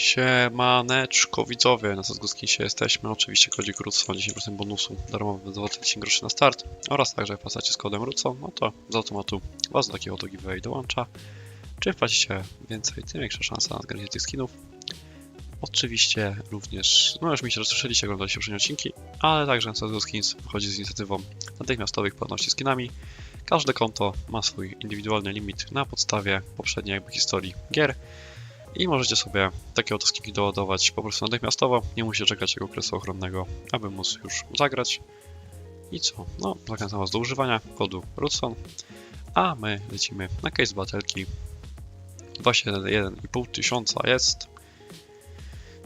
Siemaneczko widzowie, na Sasguskinsie jesteśmy, oczywiście kodzik RUCO, 10% bonusu, darmowy za 10 groszy na start oraz także jak wpłacacie z kodem RUCO, no to z automatu was do takiego giveaway dołącza. Czym wpłacicie więcej, tym większa szansa na zgarnięcie tych skinów. Oczywiście również, no już mi się rozsłyszeliście, oglądaliście poprzednie odcinki, ale także Sasguskins wychodzi z inicjatywą natychmiastowych płatności skinami. Każde konto ma swój indywidualny limit na podstawie poprzedniej jakby historii gier i możecie sobie takie oto skinki doładować po prostu natychmiastowo, nie musicie czekać jego okresu ochronnego, aby móc już zagrać. I co? No, zachęcam was do używania kodu RUCON, a my lecimy na case batelki. Właśnie 1,5 tysiąca jest.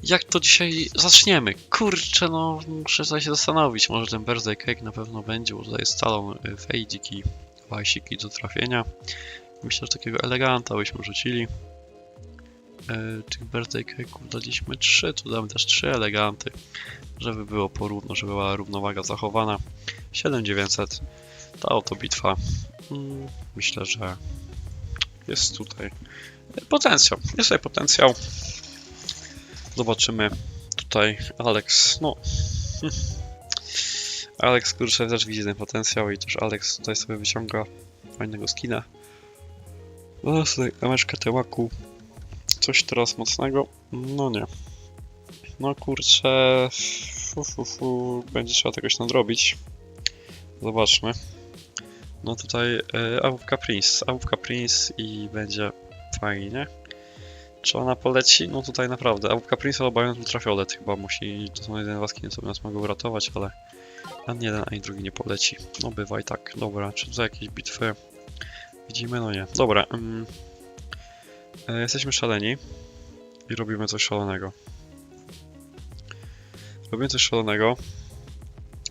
Jak to dzisiaj zaczniemy? Kurczę, no muszę tutaj się zastanowić. Może ten birthday cake na pewno będzie, bo tutaj salon y, fejdiki, wajsiki do trafienia. Myślę, że takiego eleganta byśmy rzucili. E, tych birthday cake'ów daliśmy 3, tu damy też 3 eleganty, żeby było porówno, żeby była równowaga zachowana. 7900, ta oto bitwa. Mm, Myślę, że jest tutaj potencjał. Jest tutaj potencjał. Zobaczymy tutaj Alex, no Alex kurczę też widzi ten potencjał i też Alex tutaj sobie wyciąga fajnego skina. No tutaj emeczkę tełaku. Coś teraz mocnego? No nie. No kurczę. Fu, fu, fu. Będzie trzeba tegoś nadrobić. Zobaczmy. No tutaj AWP Prince. AWP Prince i będzie fajnie. Czy ona poleci? No tutaj naprawdę. AWP Prince albo Bion Ultrafiolet chyba musi. To są jedyne dwa skiny, co nas mogą uratować, ale ani jeden, ani drugi nie poleci. No bywa i tak. Dobra, czy tutaj jakieś bitwy widzimy? No nie. Dobra. Mm. E, Jesteśmy szaleni i robimy coś szalonego. Robimy coś szalonego.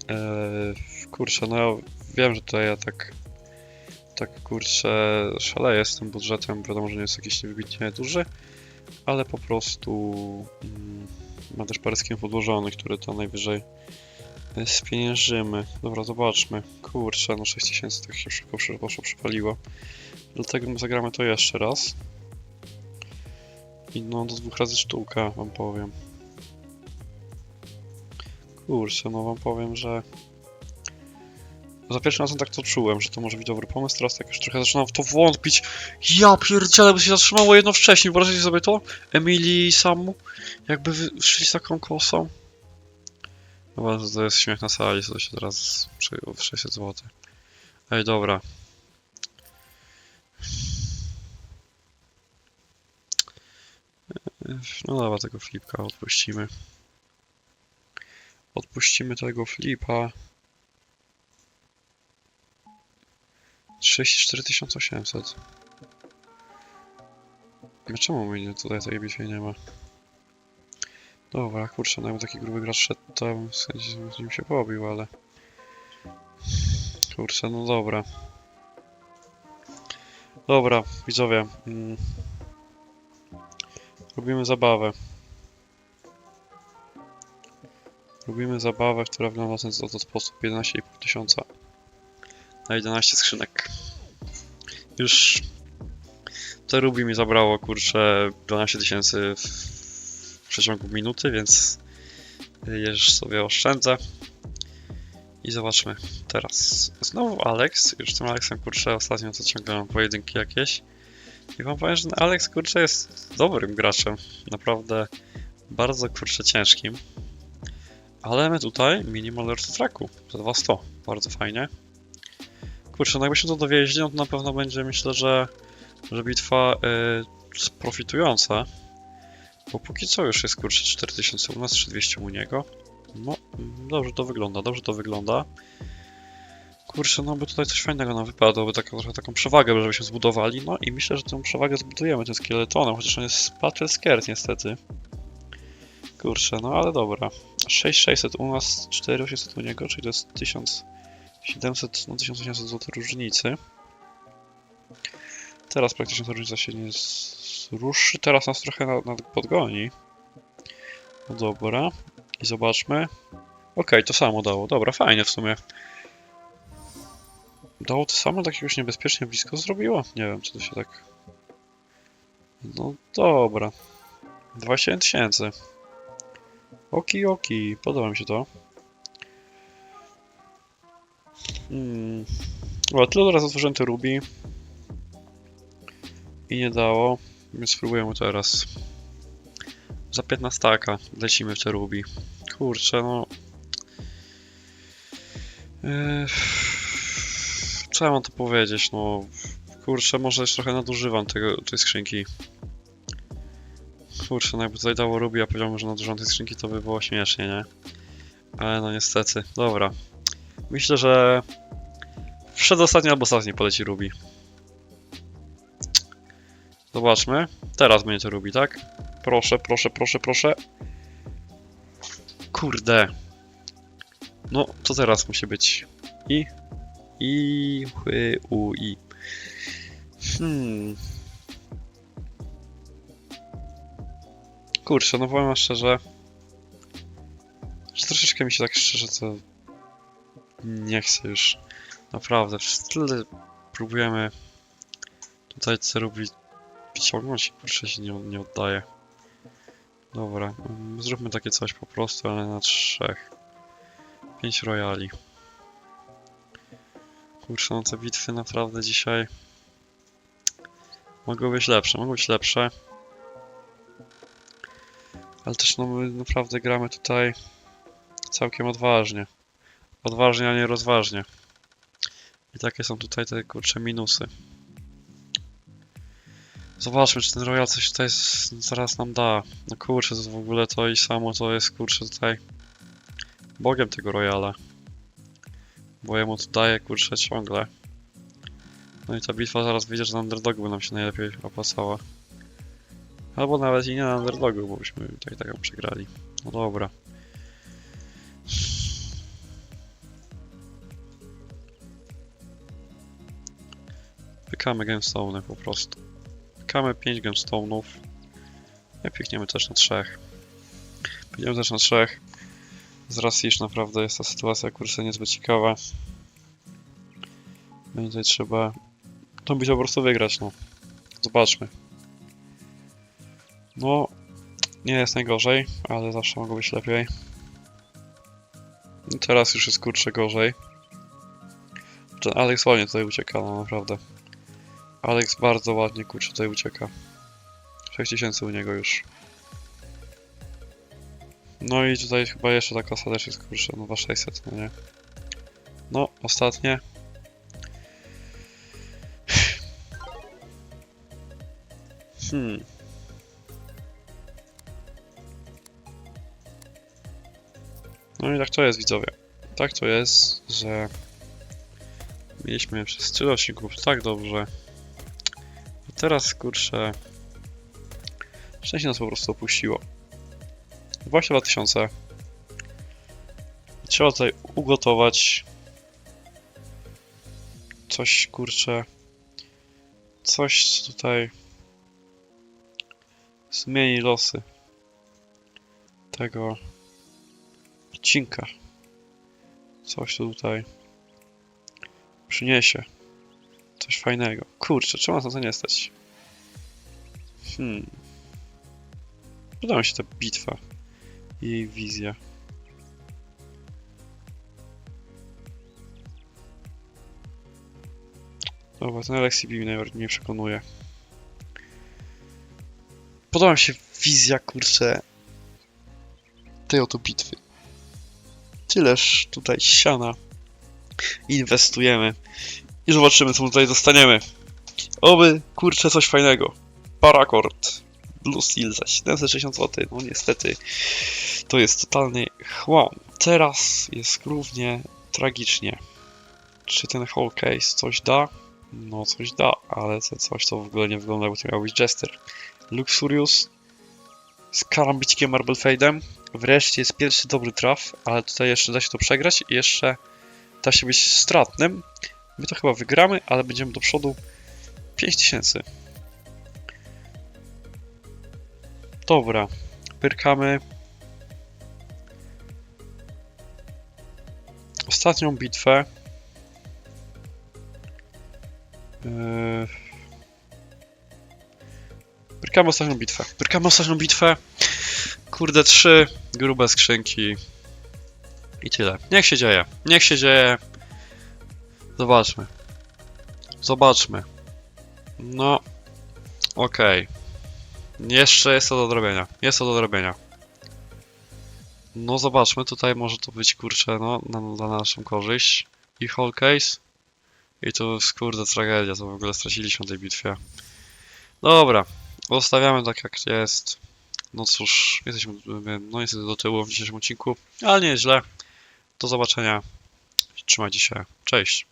Eee, kurczę, no ja wiem, że tutaj ja tak tak kurczę szaleję z tym budżetem. Wiadomo, że nie jest jakiś wybitnie duży, ale po prostu mm, mam też parę skinów odłożonych, które to najwyżej e, spieniężymy. Dobra, zobaczmy. Kurczę, no 6000 tak się szybko poszło, przypaliło. Dlatego zagramy to jeszcze raz. I no do dwóch razy sztuka, wam powiem. Kurczę, no wam powiem, że... Za pierwszym razem tak to czułem, że to może być dobry pomysł, teraz tak już trochę zaczynam w to wątpić. Ja pierdzielę, by się zatrzymało jedno wcześniej, wyobraźcie sobie to? Emilii i Samu, jakby wy- szli z taką kosą. Chyba, to jest śmiech na sali, co się teraz przejęło w 600 zł. Ej, dobra. No dobra, tego flipka odpuścimy. Odpuścimy tego flipa. 34800. A czemu mnie tutaj tej bitwy nie ma? Dobra, kurczę, no jakby taki gruby gracz szedł, bym w sensie z nim się pobił, ale... Kurczę, no dobra. Dobra, widzowie. Mm. Robimy zabawę. Robimy zabawę, która wygląda w ten sposób. 11,5 tysiąca na 11 skrzynek. Już to Ruby mi zabrało, kurczę, 12 tysięcy w przeciągu minuty, więc już sobie oszczędzę. I zobaczmy teraz. Znowu Alex. Już z tym Alexem, kurczę, ostatnio to ciągle mam pojedynki jakieś. I wam powiem, że Alex, kurczę, jest dobrym graczem. Naprawdę bardzo, kurczę, ciężkim. Ale my tutaj minimal Earth Tracku za 200. Bardzo fajnie. Kurczę, no jakbyśmy to dowieźli, no to na pewno będzie, myślę, że, że bitwa y, profitująca. Bo póki co już jest, kurczę, 4000 u nas, 3200 u niego. No, mm, dobrze to wygląda, dobrze to wygląda. Kurczę, no by tutaj coś fajnego nam wypadło, by taką, trochę taką przewagę, żebyśmy zbudowali. No i myślę, że tę przewagę zbudujemy tym skeletonem, chociaż on jest battle scared niestety. Kurczę, no ale dobra. 6600 u nas, 4800 u niego, czyli to jest 1700, no 1800 zł różnicy. Teraz praktycznie ta różnica się nie zruszy, teraz nas trochę nad, podgoni. No dobra, i zobaczmy. Okej, to samo dało, dobra, fajnie w sumie. Dało to samo, tak jakoś niebezpiecznie blisko zrobiło? Nie wiem, czy to się tak... No dobra. 27 tysięcy. Oki, oki, podoba mi się to. Hmm. O, tyle teraz otworzyłem te ruby. I nie dało, więc spróbujemy teraz. Za 15 staka lecimy w te ruby. Kurczę, no. Yy, Co mam tu powiedzieć, no. Kurczę, może już trochę nadużywam tego, tej skrzynki. Kurczę, no jakby tutaj dało ruby, a powiedziałbym, że nadużywam tej skrzynki, to by było śmiesznie, nie? Ale no niestety. Dobra. Myślę, że przedostatni albo ostatni poleci ruby. Zobaczmy. Teraz będzie to ruby, tak? Proszę, proszę, proszę, proszę. Kurde. No, to teraz musi być. I. I. Chy, u, i. Hmm. Kurczę, no powiem szczerze. Że troszeczkę mi się tak szczerze to. Nie chcę już. Naprawdę. Tyle próbujemy tutaj co robić. Wyciągnąć i kurczę się nie, nie oddaje. Dobra, mm, zróbmy takie coś po prostu, ale na trzech. Pięć royali. Kurczę, no te bitwy naprawdę dzisiaj mogą być lepsze, mogą być lepsze. Ale też no my naprawdę gramy tutaj całkiem odważnie. Odważnie, a nie rozważnie. I takie są tutaj te kurcze minusy. Zobaczmy, czy ten Royal coś tutaj zaraz nam da. No kurczę, to w ogóle to i samo to jest kurczę tutaj bogiem tego Royala. Bo jemu to daje kurczę ciągle. No i ta bitwa zaraz wyjdzie, że na underdogu by nam się najlepiej opłacała. Albo nawet i nie na underdogu, bo byśmy tak tak przegrali. No dobra. Pykamy gemstone'y po prostu. Pykamy 5 gemstone'ów. I pikniemy też na trzech. Pikniemy też na trzech. Z racji, iż naprawdę jest ta sytuacja kurczę niezbyt ciekawa. No i tutaj trzeba tą bitwę po prostu wygrać, no. Zobaczmy. No, nie jest najgorzej, ale zawsze mogło być lepiej. I teraz już jest kurczę gorzej. Alex ładnie tutaj ucieka, no naprawdę. Alex bardzo ładnie kurczę tutaj ucieka. 6000 u niego już. No i tutaj chyba jeszcze ta kasa też jest kurczę, no 2600, no nie? No, ostatnie. Hmm. No i tak to jest, widzowie. Tak to jest, że mieliśmy przez 3 odcinków tak dobrze. A teraz, kurczę, szczęście nas po prostu opuściło. 22 tysiące. Trzeba tutaj ugotować coś, kurczę, coś co tutaj zmieni losy tego odcinka. Coś tu tutaj przyniesie. Coś fajnego. Kurczę, czemu na to nie stać? Hmm. Podoba mi się ta bitwa. I Jej wizja. Dobra, ten Alexi B mnie najbardziej mnie przekonuje. Podoba mi się wizja, kurczę, tej oto bitwy. Tyleż tutaj siana inwestujemy i zobaczymy, co tutaj dostaniemy. Oby, kurczę, coś fajnego. Paracord. Blue Steel za 760 zł. No niestety, to jest totalny chłam. Teraz jest równie tragicznie. Czy ten whole case coś da? No coś da, ale to coś to w ogóle nie wygląda jakby to miał być Jester. Luxurious z karambicikiem Marble Fade'em. Wreszcie jest pierwszy dobry traf, ale tutaj jeszcze da się to przegrać i jeszcze da się być stratnym. My to chyba wygramy, ale będziemy do przodu 5000. Dobra, pyrkamy. Ostatnią bitwę. Yy... Pyrkamy ostatnią bitwę. Pyrkamy ostatnią bitwę. Kurde, trzy grube skrzynki. I tyle. Niech się dzieje. Niech się dzieje. Zobaczmy. Zobaczmy. No. Okej. Jeszcze jest to do zrobienia. Jest to do zrobienia. No zobaczmy, tutaj może to być kurczę, no, na, na naszą korzyść. I whole case. I to kurde tragedia, to w ogóle straciliśmy tej bitwie. Dobra, zostawiamy tak jak jest. No cóż, jesteśmy no niestety do tyłu w dzisiejszym odcinku, ale nie jest źle. Do zobaczenia. Trzymajcie się. Cześć.